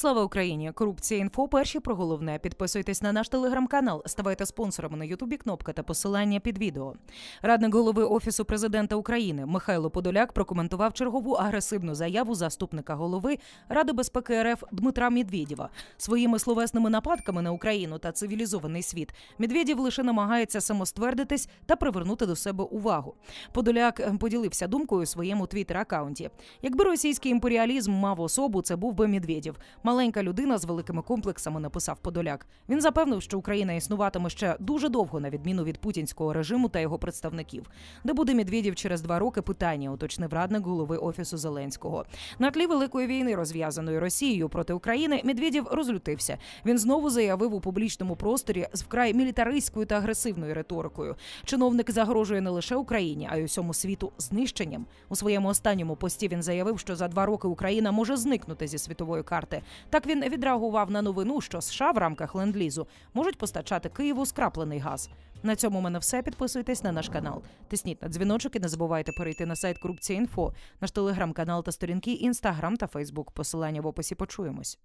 Слава Україні! Корупція інфо. Перші про головне. Підписуйтесь на наш телеграм-канал, ставайте спонсорами на Ютубі. Кнопка та посилання під відео. Радник голови офісу президента України Михайло Подоляк прокоментував чергову агресивну заяву заступника голови Ради безпеки РФ Дмитра Медведєва. Своїми словесними нападками на Україну та цивілізований світ Медведєв лише намагається самоствердитись та привернути до себе увагу. Подоляк е, поділився думкою у своєму твіттер-аккаунті. Якби російський імперіалізм мав особу, це був би Медведєв. Маленька людина з великими комплексами написав Подоляк. Він запевнив, що Україна існуватиме ще дуже довго, на відміну від путінського режиму та його представників. Де буде Медведєв через два роки? Питання уточнив радник голови офісу Зеленського. На тлі великої війни, розв'язаної Росією проти України, Медведєв розлютився. Він знову заявив у публічному просторі з вкрай мілітаристською та агресивною риторикою. Чиновник загрожує не лише Україні, а й усьому світу знищенням. У своєму останньому пості він заявив, що за два роки Україна може зникнути зі світової карти. Так він відреагував на новину, що США в рамках ленд-лізу можуть постачати Києву скраплений газ. На цьому у мене все. Підписуйтесь на наш канал. Тисніть на дзвіночок і не забувайте перейти на сайт Корупція.Інфо, наш телеграм-канал та сторінки Інстаграм та Фейсбук. Посилання в описі почуємось.